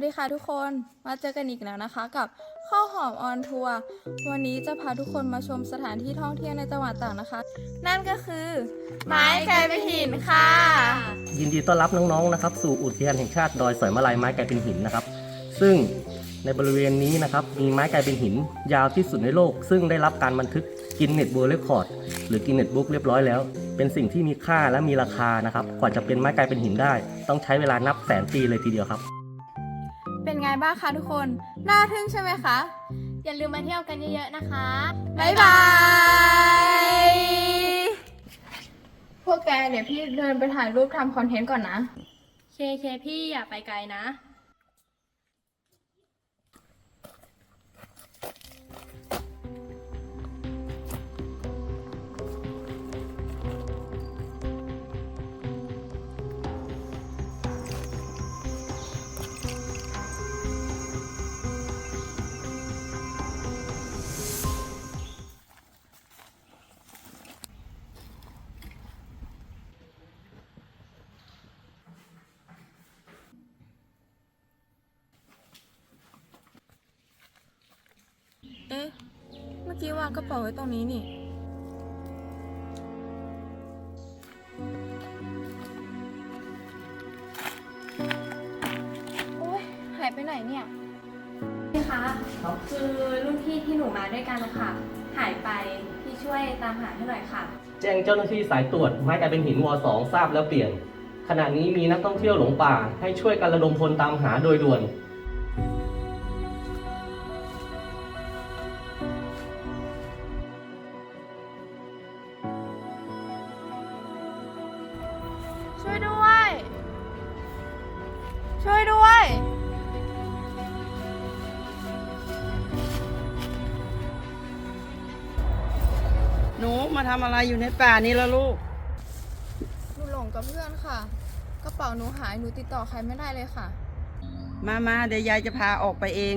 วัสดีค่ะทุกคนมาเจอกันอีกแล้วนะคะกับข้าวหอมออนทัวร์วันนี้จะพาทุกคนมาชมสถานที่ท่องเที่ยวในจังหวัดต่ากนะคะ นั่นก็คือ ไม้กลายเป็นหินค่ะ ยินดีต้อนรับน้องๆนะครับ สู่อุทยานแห่งชาติดอยสอยมาลายไม้กลายเป็นหินนะครับ ซึ่งในบริเวณนี้นะครับมีไม้กลายเป็นหินยาวที่สุดในโลก ซึ่งได้รับการบันทึกกินเน็ตเวิร์เรคคอร์ดหรือกินเน็ตบุ๊กเรียบร้อยแล้ว เป็นสิ่งที่มีค่าและมีราคานะครับกว่าจะเป็นไม้กลายเป็นหินได้ ต้องใช้เวลานับแสนปีเลยทีเดียวครับ บ้างคะทุกคน น่าทึ่งใช่ไหมคะ อย่าลืมมาเที่ยวกันเยอะๆนะคะ บ๊ายบาย พวกแกเดี๋ยวพี่เดินไปถ่ายรูปทำคอนเทนต์ก่อนนะ เคเคพี่อย่าไปไกลนะ เอ๊ะ เมื่อกี้วางกระเป๋าไว้ตรงนี้นี่ โอ๊ย หายไปไหนเนี่ย พี่คะคือรุ่นพี่ที่หนูมาด้วยกันนะคะหายไป พี่ช่วยตามหาให้หน่อยค่ะ แจ้งเจ้าหน้าที่สายตรวจไม้กลายเป็นหินวสองทราบแล้วเปลี่ยน ขณะนี้มีนักท่องเที่ยวหลงป่า ให้ช่วยกันระดมพลตามหาโดยด่วน ช่วยด้วย หนูมาทำอะไรอยู่ในป่านี้ละลูก หนูหลงกับเพื่อนค่ะ กระเป๋าหนูหายหนูติดต่อใครไม่ได้เลยค่ะ มามาเดี๋ยวยายจะพาออกไปเอง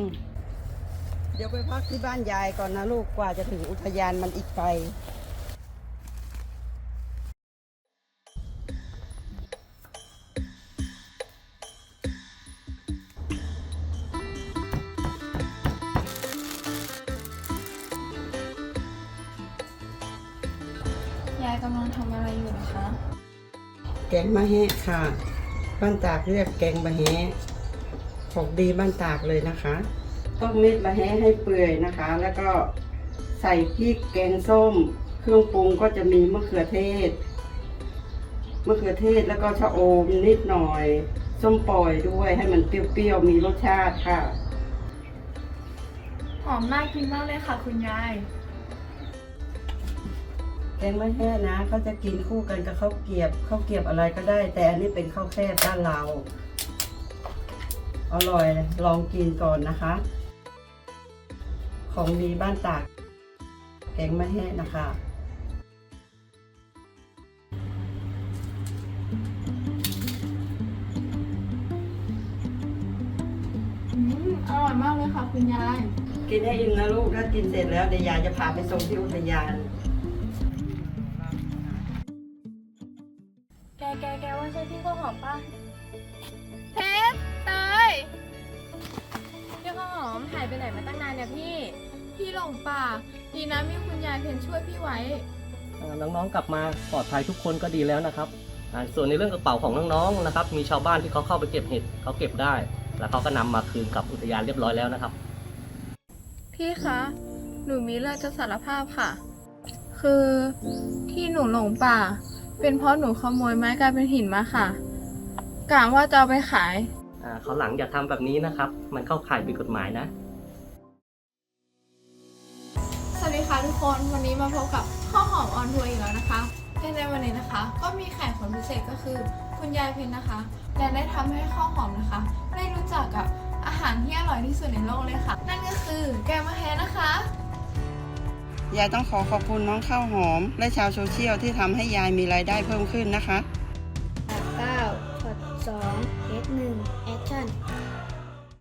เดี๋ยวไปพักที่บ้านยายก่อนนะลูกกว่าจะถึงอุทยานมันอีกไก กำลังทำอะไรอยู่นะคะ แกงมะแฮะค่ะ บ้านตากเรียกแกงมะแฮะของดีบ้านตากเลยนะคะต้มเม็ดมะแฮะให้เปื่อยนะคะ แล้วก็ใส่พริกแกงส้ม เครื่องปรุงก็จะมีมะเขือเทศมะเขือเทศแล้วก็ชะอมนิดหน่อย ส้มปล่อยด้วยให้มันเปรี้ยวๆมีรสชาติค่ะ หอมน่ากินมากเลยค่ะคุณยาย แกงมะแห้นะเขาจะกินคู่กันกับข้าวเกรียบข้าวเกรียบอะไรก็ได้ แต่อันนี้เป็นข้าวแคบบ้านเราอร่อยลองกินก่อนนะคะ ของดีบ้านตาก แกงมะแห้นะคะอืมอร่อยมากเลยค่ะคุณยาย กินให้อิ่มนะลูก ถ้ากินเสร็จแล้วเดี๋ยวยายจะพาไปส่งที่อุทยาน แกแกแกว่าใช่พี่ข้าวหอมปะเพชรเตยพี่ข้าวหอมหายไปไหนมาตั้งนานเนี่ยพี่ พี่หลงป่า ดีนะมีคุณยายเพนช่วยพี่ไว้อ่าน้องๆกลับมาปลอดภัยทุกคนก็ดีแล้วนะครับอ่าส่วนในเรื่องกระเป๋าของน้องๆนะครับ มีชาวบ้านที่เขาเข้าไปเก็บเห็ดเขาเก็บได้ แล้วเขาก็นำมาคืนกับอุทยานเรียบร้อยแล้วนะครับ พี่คะ หนูมีเรื่องจะสารภาพค่ะ คือที่หนูหลงป่า เป็นเพราะหนูขโมยไม้กลายเป็นหินมาค่ะกะว่าจะเอาไปขาย อ่าเขาวหลังอย่าทำแบบนี้นะครับ มันเข้าข่ายผิดกฎหมายนะ สวัสดีค่ะทุกคนวันนี้มาพบกับข้าวหอมออนทัวร์อีกแล้วนะคะและในวันนี้นะคะ ก็มีแขกคนพิเศษก็คือคุณยายเพนนะคะ และได้ทำให้ข้าวหอมนะคะ ได้รู้จักกับอาหารที่อร่อยที่สุดในโลกเลยค่ะ นั่นก็คือแกงมะแฮนะคะ ยายต้องขอขอบคุณน้องข้าวหอม และชาวโซเชียลที่ทำให้ยายมีรายได้เพิ่มขึ้นนะคะ 9กด2 S1 Action